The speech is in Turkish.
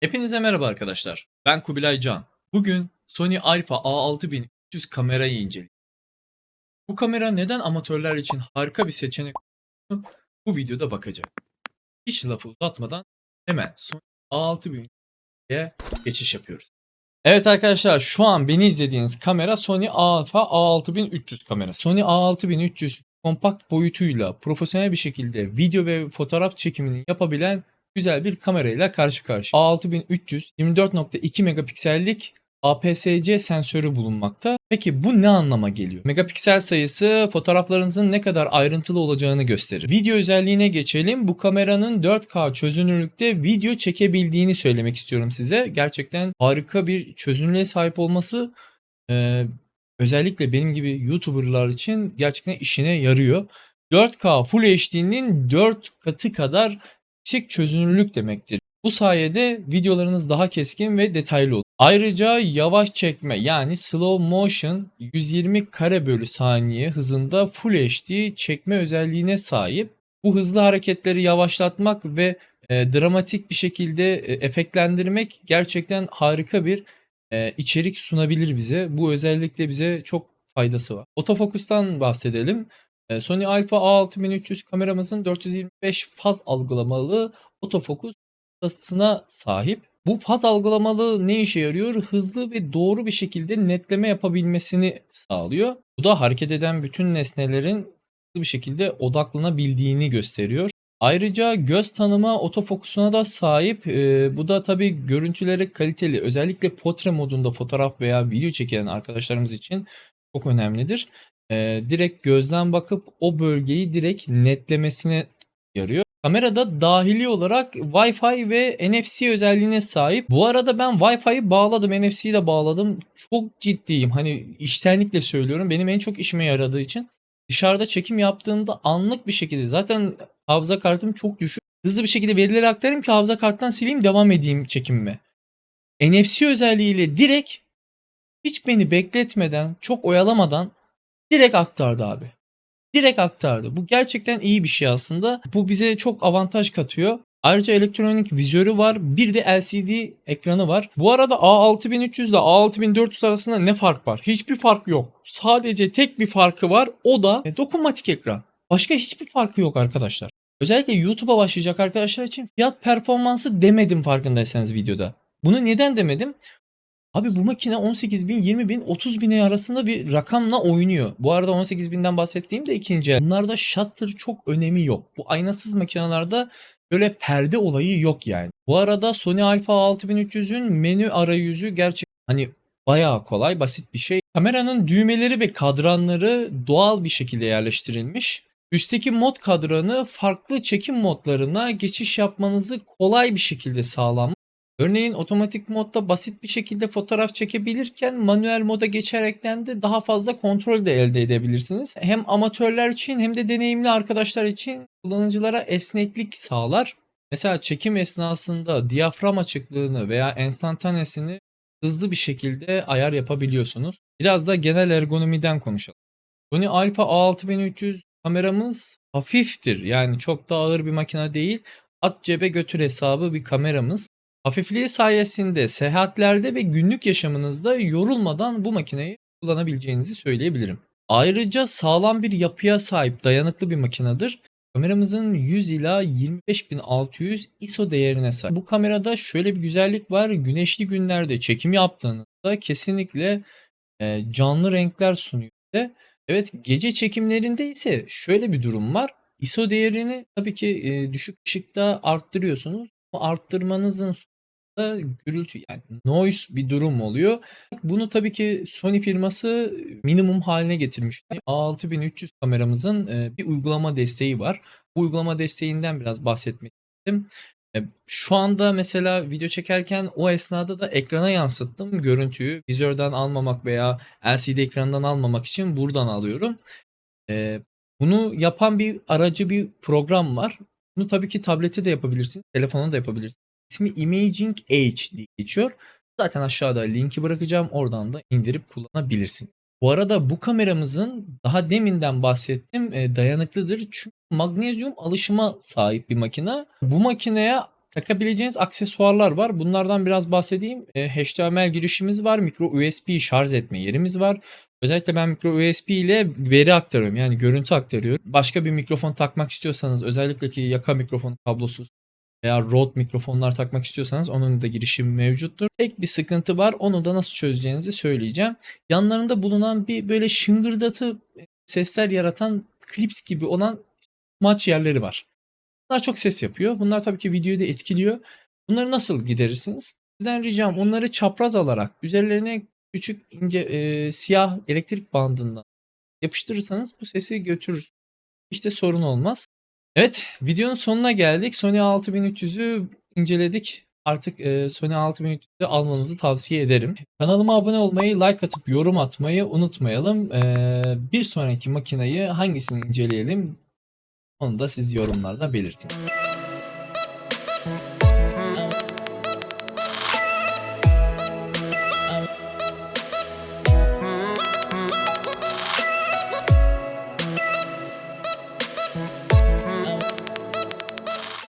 Hepinize merhaba arkadaşlar. Ben Kubilay Can. Bugün Sony Alpha A6300 kamerayı inceleyelim. Bu kamera neden amatörler için harika bir seçenek bu videoda bakacak. Hiç lafı uzatmadan hemen Sony A6300'ye geçiş yapıyoruz. Evet arkadaşlar şu an beni izlediğiniz kamera Sony Alpha A6300 kamera. Sony A6300 kompakt boyutuyla profesyonel bir şekilde video ve fotoğraf çekimini yapabilen güzel bir kamerayla karşı karşıya. A6300 24.2 megapiksellik APS-C sensörü bulunmakta. Peki bu ne anlama geliyor? Megapiksel sayısı fotoğraflarınızın ne kadar ayrıntılı olacağını gösterir. Video özelliğine geçelim. Bu kameranın 4K çözünürlükte video çekebildiğini söylemek istiyorum size. Gerçekten harika bir çözünürlüğe sahip olması e, özellikle benim gibi YouTuber'lar için gerçekten işine yarıyor. 4K Full HD'nin 4 katı kadar yüksek çözünürlük demektir. Bu sayede videolarınız daha keskin ve detaylı olur. Ayrıca yavaş çekme yani slow motion 120 kare bölü saniye hızında Full HD çekme özelliğine sahip. Bu hızlı hareketleri yavaşlatmak ve e, dramatik bir şekilde e, efektlendirmek gerçekten harika bir e, içerik sunabilir bize. Bu özellikle bize çok faydası var. Otofokustan bahsedelim. E, Sony Alpha A6300 kameramızın 425 faz algılamalı otofokus kasasına sahip. Bu faz algılamalı ne işe yarıyor? Hızlı ve doğru bir şekilde netleme yapabilmesini sağlıyor. Bu da hareket eden bütün nesnelerin hızlı bir şekilde odaklanabildiğini gösteriyor. Ayrıca göz tanıma otofokusuna da sahip. Ee, bu da tabii görüntüleri kaliteli. Özellikle portre modunda fotoğraf veya video çeken arkadaşlarımız için çok önemlidir. Ee, direkt gözden bakıp o bölgeyi direkt netlemesine yarıyor. Kamerada dahili olarak Wi-Fi ve NFC özelliğine sahip. Bu arada ben Wi-Fi'yi bağladım, NFC'yi de bağladım. Çok ciddiyim. Hani iştenlikle söylüyorum. Benim en çok işime yaradığı için. Dışarıda çekim yaptığımda anlık bir şekilde zaten hafıza kartım çok düşük. Hızlı bir şekilde verileri aktarayım ki hafıza karttan sileyim devam edeyim çekimime. NFC özelliğiyle direkt hiç beni bekletmeden, çok oyalamadan direkt aktardı abi. Direkt aktardı. Bu gerçekten iyi bir şey aslında. Bu bize çok avantaj katıyor. Ayrıca elektronik vizörü var. Bir de LCD ekranı var. Bu arada A6300 ile A6400 arasında ne fark var? Hiçbir fark yok. Sadece tek bir farkı var. O da dokunmatik ekran. Başka hiçbir farkı yok arkadaşlar. Özellikle YouTube'a başlayacak arkadaşlar için fiyat performansı demedim farkındaysanız videoda. Bunu neden demedim? Abi bu makine 18 bin, 20 bin, 30 bine arasında bir rakamla oynuyor. Bu arada 18 binden bahsettiğim de ikinci. Bunlarda shutter çok önemi yok. Bu aynasız makinelerde böyle perde olayı yok yani. Bu arada Sony Alpha 6300'ün menü arayüzü gerçekten hani bayağı kolay, basit bir şey. Kameranın düğmeleri ve kadranları doğal bir şekilde yerleştirilmiş. Üstteki mod kadranı farklı çekim modlarına geçiş yapmanızı kolay bir şekilde sağlamış. Örneğin otomatik modda basit bir şekilde fotoğraf çekebilirken manuel moda geçerekten de daha fazla kontrol de elde edebilirsiniz. Hem amatörler için hem de deneyimli arkadaşlar için kullanıcılara esneklik sağlar. Mesela çekim esnasında diyafram açıklığını veya enstantanesini hızlı bir şekilde ayar yapabiliyorsunuz. Biraz da genel ergonomiden konuşalım. Sony Alpha A6300 kameramız hafiftir. Yani çok da ağır bir makine değil. At cebe götür hesabı bir kameramız. Hafifliği sayesinde seyahatlerde ve günlük yaşamınızda yorulmadan bu makineyi kullanabileceğinizi söyleyebilirim. Ayrıca sağlam bir yapıya sahip dayanıklı bir makinedir. Kameramızın 100 ila 25600 ISO değerine sahip. Bu kamerada şöyle bir güzellik var. Güneşli günlerde çekim yaptığınızda kesinlikle e, canlı renkler sunuyor. Evet gece çekimlerinde ise şöyle bir durum var. ISO değerini tabii ki e, düşük ışıkta arttırıyorsunuz. Arttırmanızın sonunda gürültü yani noise bir durum oluyor. Bunu tabii ki Sony firması minimum haline getirmiş. A6300 kameramızın bir uygulama desteği var. Bu uygulama desteğinden biraz bahsetmek istedim. Şu anda mesela video çekerken o esnada da ekrana yansıttım görüntüyü. Vizörden almamak veya LCD ekranından almamak için buradan alıyorum. Bunu yapan bir aracı bir program var. Bunu tabii ki tablete de yapabilirsiniz, telefona da yapabilirsiniz. İsmi Imaging Age diye geçiyor. Zaten aşağıda linki bırakacağım. Oradan da indirip kullanabilirsin. Bu arada bu kameramızın daha deminden bahsettim e, dayanıklıdır. Çünkü magnezyum alışıma sahip bir makine. Bu makineye takabileceğiniz aksesuarlar var. Bunlardan biraz bahsedeyim. E, HTML girişimiz var. Micro USB şarj etme yerimiz var. Özellikle ben micro USB ile veri aktarıyorum. Yani görüntü aktarıyorum. Başka bir mikrofon takmak istiyorsanız özellikle ki yaka mikrofon kablosuz veya Rode mikrofonlar takmak istiyorsanız onun da girişimi mevcuttur. Tek bir sıkıntı var. Onu da nasıl çözeceğinizi söyleyeceğim. Yanlarında bulunan bir böyle şıngırdatı sesler yaratan klips gibi olan maç yerleri var. Bunlar çok ses yapıyor. Bunlar tabii ki videoyu da etkiliyor. Bunları nasıl giderirsiniz? Sizden ricam onları çapraz alarak üzerlerine küçük ince e, siyah elektrik bandından yapıştırırsanız bu sesi götürür. İşte sorun olmaz. Evet videonun sonuna geldik. Sony A6300'ü inceledik. Artık e, Sony A6300'ü almanızı tavsiye ederim. Kanalıma abone olmayı, like atıp yorum atmayı unutmayalım. E, bir sonraki makinayı hangisini inceleyelim onu da siz yorumlarda belirtin.